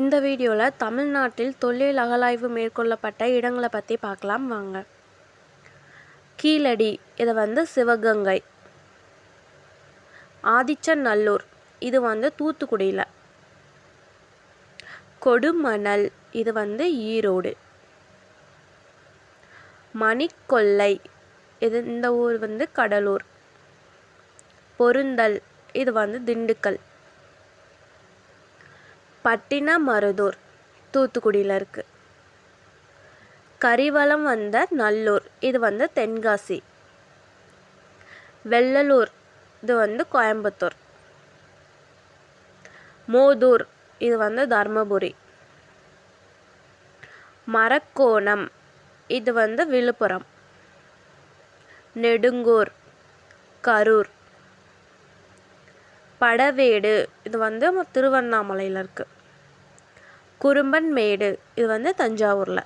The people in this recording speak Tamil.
இந்த வீடியோவில் தமிழ்நாட்டில் தொல்லியல் அகலாய்வு மேற்கொள்ளப்பட்ட இடங்களை பற்றி பார்க்கலாம் வாங்க. கீழடி இது வந்து சிவகங்கை. ஆதிச்சநல்லூர் இது வந்து தூத்துக்குடியில். கொடுமணல் இது வந்து ஈரோடு. மணிக்கொல்லை இது இந்த ஊர் வந்து கடலூர். பொருந்தல் இது வந்து திண்டுக்கல். பட்டினமருதூர் தூத்துக்குடியில் இருக்குது கரிவலம் வந்த நல்லூர் இது வந்து தென்காசி. வெள்ளலூர் இது வந்து கோயம்புத்தூர். மோதூர் இது வந்து தர்மபுரி. மரக்கோணம் இது வந்து விழுப்புரம். நெடுங்கூர் கரூர். படவேடு இது வந்து திருவண்ணாமலையில் இருக்குது குறும்பன்மேடு இது வந்து தஞ்சாவூரில்.